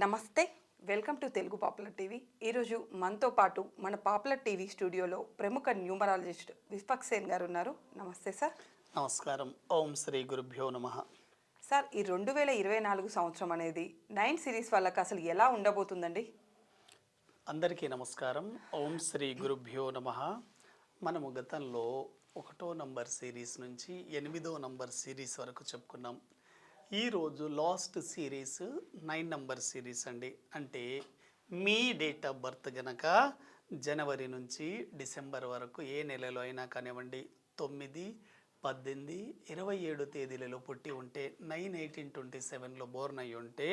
నమస్తే welcome to Telugu popular TV. ఈరోజు మనతో పాటు మన పాపులర్ టీవీ స్టూడియోలో ప్రముఖ న్యూమరాలజిస్ట్ విశ్వక్ సేన్ గారు ఉన్నారు. నమస్తే సార్. నమస్కారం. ఓం శ్రీ గురుభ్యో నమ. సార్ ఈ రెండు వేల ఇరవై నాలుగు సంవత్సరం అనేది నైన్ సిరీస్ వాళ్ళకి అసలు ఎలా ఉండబోతుందండి? అందరికీ నమస్కారం. ఓం శ్రీ గురుభ్యో నమ. మనము గతంలో ఒకటో నంబర్ సిరీస్ నుంచి ఎనిమిదో నంబర్ సిరీస్ వరకు చెప్పుకున్నాం. ఈరోజు last series nine number series అండి. అంటే మీ డేట్ ఆఫ్ బర్త్ గనక జనవరి నుంచి డిసెంబర్ వరకు ఏ నెలలో అయినా కానివ్వండి తొమ్మిది పద్దెనిమిది ఇరవై ఏడు తేదీలలో పుట్టి ఉంటే నైన్ ఎయిటీన్ ట్వంటీ సెవెన్లో బోర్న్ అయి ఉంటే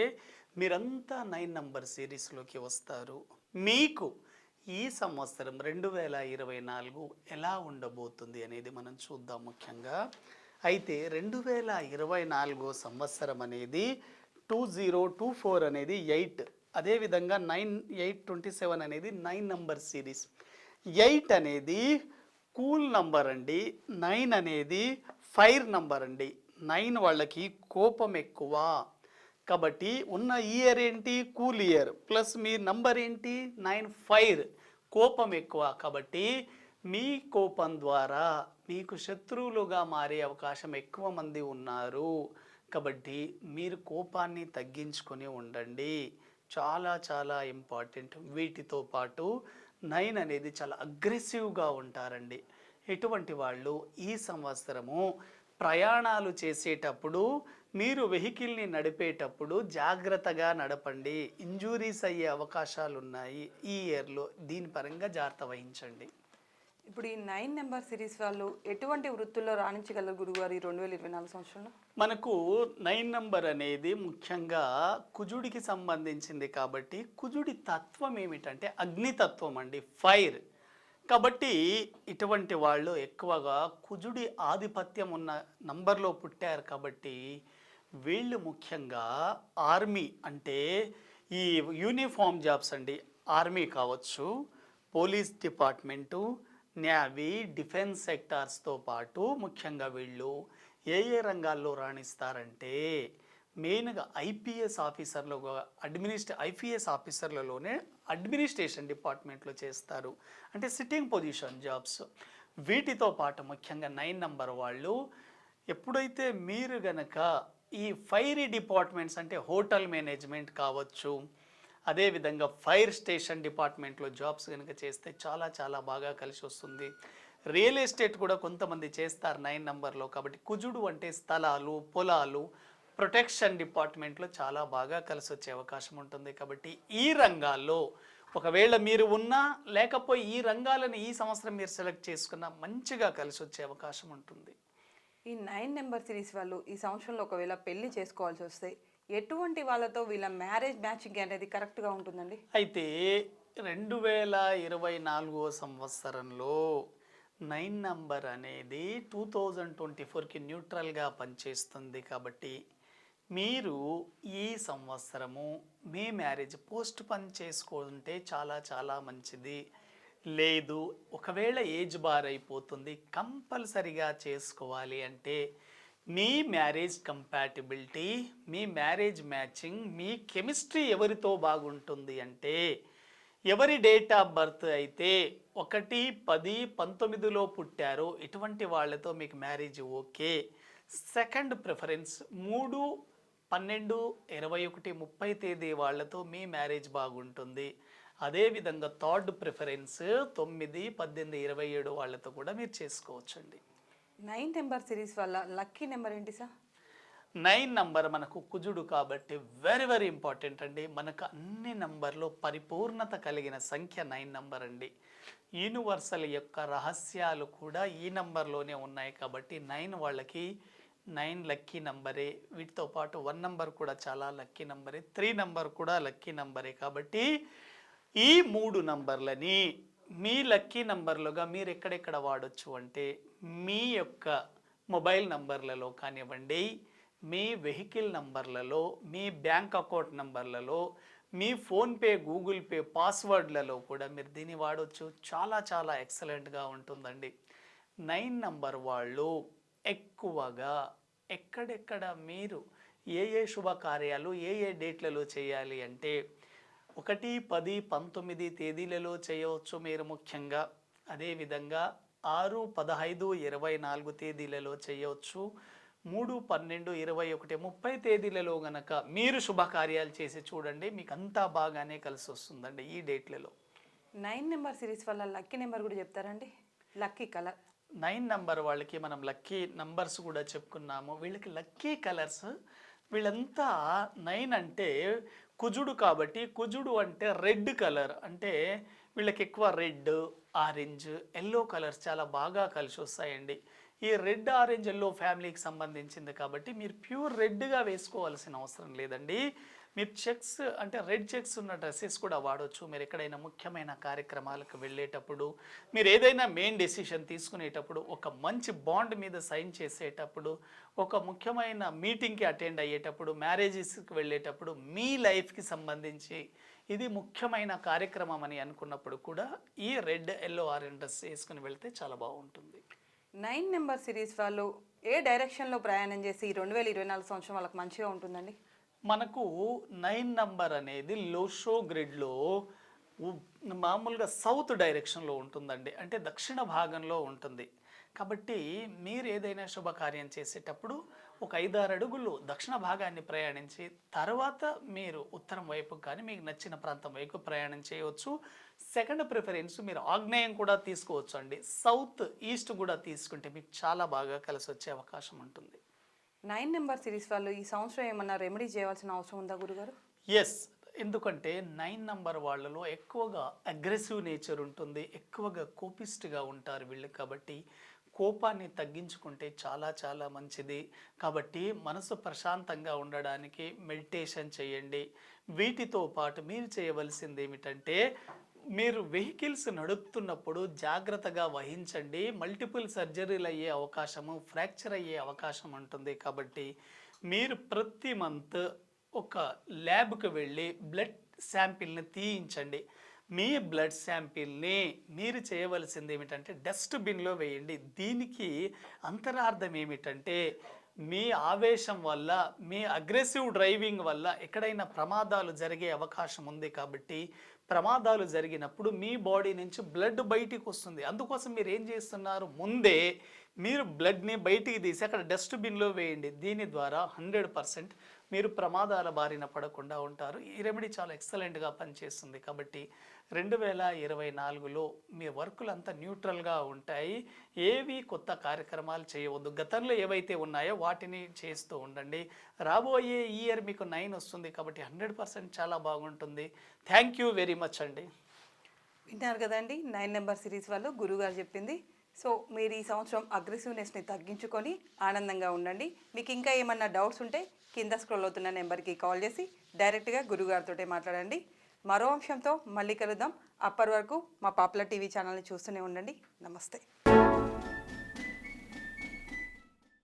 మీరంతా నైన్ నంబర్ సిరీస్లోకి వస్తారు. మీకు ఈ సంవత్సరం రెండు వేల ఇరవై నాలుగు ఎలా ఉండబోతుంది అనేది మనం చూద్దాం ముఖ్యంగా. అయితే రెండు వేల ఇరవై నాలుగో సంవత్సరం అనేది టూ జీరో టూ ఫోర్ అనేది ఎయిట్. అదేవిధంగా నైన్ ఎయిట్ ట్వంటీ సెవెన్ అనేది నైన్ నంబర్ సిరీస్. ఎయిట్ అనేది కూల్ నంబర్ అండి. నైన్ అనేది ఫైర్ నంబర్ అండి. నైన్ వాళ్ళకి కోపం ఎక్కువ. కాబట్టి ఉన్న ఇయర్ ఏంటి? Cool year. ప్లస్ మీ నంబర్ ఏంటి? Nine fire. కోపం ఎక్కువ. కాబట్టి మీ కోపం ద్వారా మీకు శత్రువులుగా మారే అవకాశం ఎక్కువ మంది ఉన్నారు. కాబట్టి మీరు కోపాన్ని తగ్గించుకొని ఉండండి. చాలా చాలా ఇంపార్టెంట్. వీటితో పాటు నైన్ అనేది చాలా అగ్రెసివ్గా ఉంటారండి. ఎటువంటి వాళ్ళు ఈ సంవత్సరము ప్రయాణాలు చేసేటప్పుడు మీరు వెహికల్ని నడిపేటప్పుడు జాగ్రత్తగా నడపండి. ఇంజూరీస్ అయ్యే అవకాశాలు ఉన్నాయి ఈ ఇయర్లో. దీని పరంగా జాగ్రత్త వహించండి. ఇప్పుడు ఈ నైన్ నెంబర్ సిరీస్ వాళ్ళు ఎటువంటి వృత్తుల్లో రాణించగలరు గురుగారు ఈ రెండు వేల ఇరవై నాలుగు సంవత్సరంలో? మనకు నైన్ నెంబర్ అనేది ముఖ్యంగా కుజుడికి సంబంధించింది కాబట్టి కుజుడి తత్వం ఏమిటంటే అగ్నితత్వం అండి ఫైర్. కాబట్టి ఇటువంటి వాళ్ళు ఎక్కువగా కుజుడి ఆధిపత్యం ఉన్న నంబర్లో పుట్టారు కాబట్టి వీళ్ళు ముఖ్యంగా ఆర్మీ అంటే ఈ యూనిఫామ్ జాబ్స్ అండి ఆర్మీ కావచ్చు పోలీస్ డిపార్ట్మెంటు నేవీ డిఫెన్స్ సెక్టార్స్తో పాటు ముఖ్యంగా వీళ్ళు ఏ ఏ రంగాల్లో రాణిస్తారంటే మెయిన్గా ఐపీఎస్ ఆఫీసర్లు అడ్మినిస్ట్రే ఐపీఎస్ ఆఫీసర్లలోనే అడ్మినిస్ట్రేషన్ డిపార్ట్మెంట్లో చేస్తారు. అంటే సిట్టింగ్ పొజిషన్ జాబ్స్. వీటితో పాటు ముఖ్యంగా నైన్ నంబర్ వాళ్ళు ఎప్పుడైతే మీరు గనక ఈ ఫైరీ డిపార్ట్మెంట్స్ అంటే హోటల్ మేనేజ్మెంట్ కావచ్చు అదేవిధంగా ఫైర్ స్టేషన్ డిపార్ట్మెంట్లో జాబ్స్ కనుక చేస్తే చాలా చాలా బాగా కలిసి వస్తుంది. రియల్ ఎస్టేట్ కూడా కొంతమంది చేస్తారు నైన్ నంబర్లో. కాబట్టి కుజుడు అంటే స్థలాలు పొలాలు ప్రొటెక్షన్ డిపార్ట్మెంట్లో చాలా బాగా కలిసి వచ్చే అవకాశం ఉంటుంది. కాబట్టి ఈ రంగాల్లో ఒకవేళ మీరు ఉన్నా లేకపోతే ఈ రంగాలను ఈ సంవత్సరం మీరు సెలెక్ట్ చేసుకున్నా మంచిగా కలిసి వచ్చే అవకాశం ఉంటుంది. ఈ నైన్ నెంబర్ సిరీస్ వాళ్ళు ఈ సంవత్సరంలో ఒకవేళ పెళ్ళి చేసుకోవాల్సి వస్తే ఎటువంటి వాళ్ళతో వీళ్ళ మ్యారేజ్ మ్యాచింగ్ అనేది కరెక్ట్గా ఉంటుందండి? అయితే రెండు వేల ఇరవై నాలుగో సంవత్సరంలో నైన్ నంబర్ అనేది టూ థౌజండ్ ట్వంటీ ఫోర్కి న్యూట్రల్గా పనిచేస్తుంది కాబట్టి మీరు ఈ సంవత్సరము మీ మ్యారేజ్ పోస్ట్ పని చేసుకుంటే చాలా చాలా మంచిది. లేదు ఒకవేళ ఏజ్ బార్ అయిపోతుంది కంపల్సరిగా చేసుకోవాలి అంటే మీ మ్యారేజ్ కంపాటిబిలిటీ మీ మ్యారేజ్ మ్యాచింగ్ మీ కెమిస్ట్రీ ఎవరితో బాగుంటుంది అంటే ఎవరి డేట్ ఆఫ్ బర్త్ అయితే ఒకటి పది పంతొమ్మిదిలో పుట్టారో ఇటువంటి వాళ్ళతో మీకు మ్యారేజ్ ఓకే. సెకండ్ ప్రిఫరెన్స్ మూడు పన్నెండు ఇరవై ఒకటి ముప్పై తేదీ వాళ్ళతో మీ మ్యారేజ్ బాగుంటుంది. అదేవిధంగా థర్డ్ ప్రిఫరెన్స్ తొమ్మిది పద్దెనిమిది ఇరవై ఏడు వాళ్ళతో కూడా మీరు చేసుకోవచ్చండి. నైన్ నెంబర్ సిరీస్ వల్ల లక్కీ నెంబర్ ఏంటి సార్? నైన్ నంబర్ మనకు కుజుడు కాబట్టి వెరీ వెరీ ఇంపార్టెంట్ అండి. మనకు అన్ని నంబర్లో పరిపూర్ణత కలిగిన సంఖ్య నైన్ నంబర్ అండి. యూనివర్సల్ యొక్క రహస్యాలు కూడా ఈ నంబర్లోనే ఉన్నాయి కాబట్టి నైన్ వాళ్ళకి నైన్ లక్కీ నంబరే వీటితో పాటు వన్ నంబర్ కూడా చాలా లక్కీ నంబరే త్రీ నంబర్ కూడా లక్కీ నంబరే కాబట్టి ఈ మూడు నంబర్లని మీ లక్కీ నంబర్లుగా మీరు ఎక్కడెక్కడ వాడొచ్చు అంటే మీ యొక్క మొబైల్ నంబర్లలో కానివ్వండి మీ వెహికల్ నంబర్లలో మీ బ్యాంక్ అకౌంట్ నంబర్లలో మీ ఫోన్పే గూగుల్ పే పాస్వర్డ్లలో కూడా మీరు దీన్ని వాడవచ్చు చాలా చాలా ఎక్సలెంట్గా ఉంటుందండి. నైన్ నంబర్ వాళ్ళు ఎక్కువగా ఎక్కడెక్కడ మీరు ఏ ఏ శుభకార్యాలు ఏ ఏ డేట్లలో చేయాలి అంటే ఒకటి పది పంతొమ్మిది తేదీలలో చేయవచ్చు మీరు ముఖ్యంగా. అదేవిధంగా ఆరు పదహైదు ఇరవై నాలుగు తేదీలలో చేయవచ్చు. మూడు పన్నెండు ఇరవై ఒకటి ముప్పై తేదీలలో గనక మీరు శుభకార్యాలు చేసి చూడండి మీకు అంతా బాగానే కలిసి వస్తుందండి ఈ డేట్లలో. నైన్ నెంబర్ సిరీస్ వల్ల లక్కీ నెంబర్ కూడా చెప్తారండి. లక్కీ కలర్ నైన్ నంబర్ వాళ్ళకి మనం లక్కీ నంబర్స్ కూడా చెప్పుకున్నాము. వీళ్ళకి లక్కీ కలర్స్ వీళ్ళంతా నైన్ అంటే కుజుడు కాబట్టి కుజుడు అంటే రెడ్ కలర్ అంటే వీళ్ళకి ఎక్కువ రెడ్ ఆరెంజ్ ఎల్లో కలర్స్ చాలా బాగా కలిసి వస్తాయండి. ఈ రెడ్ ఆరెంజ్ ఎల్లో ఫ్యామిలీకి సంబంధించింది కాబట్టి మీరు ప్యూర్ రెడ్గా వేసుకోవాల్సిన అవసరం లేదండి. మీరు చెక్స్ అంటే రెడ్ చెక్స్ ఉన్న డ్రెస్సెస్ కూడా వాడవచ్చు మీరు ఎక్కడైనా ముఖ్యమైన కార్యక్రమాలకు వెళ్ళేటప్పుడు మీరు ఏదైనా మెయిన్ డెసిషన్ తీసుకునేటప్పుడు ఒక మంచి బాండ్ మీద సైన్ చేసేటప్పుడు ఒక ముఖ్యమైన మీటింగ్కి అటెండ్ అయ్యేటప్పుడు మ్యారేజెస్కి వెళ్ళేటప్పుడు మీ లైఫ్కి సంబంధించి ఇది ముఖ్యమైన కార్యక్రమం అని అనుకున్నప్పుడు కూడా ఈ రెడ్ ఎల్లో ఆరెంజ్ డ్రెస్ వేసుకుని వెళ్తే చాలా బాగుంటుంది. నైన్ నెంబర్ సిరీస్ వాళ్ళు ఏ డైరెక్షన్లో ప్రయాణం చేసి రెండు వేల ఇరవై నాలుగు సంవత్సరం వాళ్ళకి మంచిగా ఉంటుందండి? మనకు నైన్ నంబర్ అనేది లోషో గ్రిడ్లో మామూలుగా సౌత్ డైరెక్షన్లో ఉంటుందండి. అంటే దక్షిణ భాగంలో ఉంటుంది. కాబట్టి మీరు ఏదైనా శుభకార్యం చేసేటప్పుడు ఒక ఐదారు అడుగులు దక్షిణ భాగాన్ని ప్రయాణించి తర్వాత మీరు ఉత్తరం వైపు కానీ మీకు నచ్చిన ప్రాంతం వైపు ప్రయాణం చేయవచ్చు. సెకండ్ ప్రిఫరెన్స్ మీరు ఆగ్నేయం కూడా తీసుకోవచ్చు అండి సౌత్ ఈస్ట్ కూడా తీసుకుంటే మీకు చాలా బాగా కలిసి వచ్చే అవకాశం ఉంటుంది. నైన్ నెంబర్ సిరీస్ వాళ్ళు ఈ సంవత్సరం ఏమన్నా రెమెడీ చేయాల్సిన అవసరం ఉందా గురుగారు? ఎస్ ఎందుకంటే నైన్ నంబర్ వాళ్ళలో ఎక్కువగా అగ్రెసివ్ నేచర్ ఉంటుంది ఎక్కువగా కోపిస్ట్గా ఉంటారు వీళ్ళు కాబట్టి కోపాన్ని తగ్గించుకుంటే చాలా చాలా మంచిది. కాబట్టి మనసు ప్రశాంతంగా ఉండడానికి మెడిటేషన్ చేయండి. వీటితో పాటు మీరు చేయవలసింది ఏమిటంటే మీరు వెహికల్స్ నడుపుతున్నప్పుడు జాగ్రత్తగా వహించండి. మల్టిపుల్ సర్జరీలు అయ్యే అవకాశము ఫ్రాక్చర్ అయ్యే అవకాశం ఉంటుంది కాబట్టి మీరు ప్రతి మంత్ ఒక ల్యాబ్కి వెళ్ళి బ్లడ్ శాంపిల్ని తీయించండి. మీ బ్లడ్ శాంపిల్ని మీరు చేయవలసింది ఏమిటంటే డస్ట్బిన్లో వేయండి. దీనికి అంతరార్థం ఏమిటంటే మీ ఆవేశం వల్ల మీ అగ్రెసివ్ డ్రైవింగ్ వల్ల ఎక్కడైనా ప్రమాదాలు జరిగే అవకాశం ఉంది కాబట్టి ప్రమాదాలు జరిగినప్పుడు మీ బాడీ నుంచి బ్లడ్ బయటికి వస్తుంది. అందుకోసం మీరు ఏం చేస్తున్నారు? ముందే మీరు బ్లడ్ని బయటికి తీసి అక్కడ డస్ట్బిన్లో వేయండి. దీని ద్వారా హండ్రెడ్ పర్సెంట్ మీరు ప్రమాదాల బారిన పడకుండా ఉంటారు. ఈ రెమెడీ చాలా ఎక్సలెంట్గా పనిచేస్తుంది. కాబట్టి రెండు వేల ఇరవై నాలుగులో మీ వర్కులు అంతా న్యూట్రల్గా ఉంటాయి. ఏవి కొత్త కార్యక్రమాలు చేయవద్దు. గతంలో ఏవైతే ఉన్నాయో వాటిని చేస్తూ ఉండండి. రాబోయే ఇయర్ మీకు నైన్ వస్తుంది. కాబట్టి హండ్రెడ్ పర్సెంట్ చాలా బాగుంటుంది. థ్యాంక్ యూ వెరీ మచ్ అండి. వింటారు కదండి? నైన్ నెంబర్ సిరీస్ వాళ్ళు గురుగారు చెప్పింది. సో మీరు ఈ సంవత్సరం అగ్రెసివ్నెస్ని తగ్గించుకొని ఆనందంగా ఉండండి. మీకు ఇంకా ఏమన్నా డౌట్స్ ఉంటే కింద స్క్రోల్ అవుతున్న నెంబర్కి కాల్ చేసి డైరెక్ట్గా గురుగారితో మాట్లాడండి. మరో అంశంతో మళ్ళీ కలుద్దాం. అప్పటి వరకు మా పాపులర్ టీవీ ఛానల్ని చూస్తూనే ఉండండి. నమస్తే.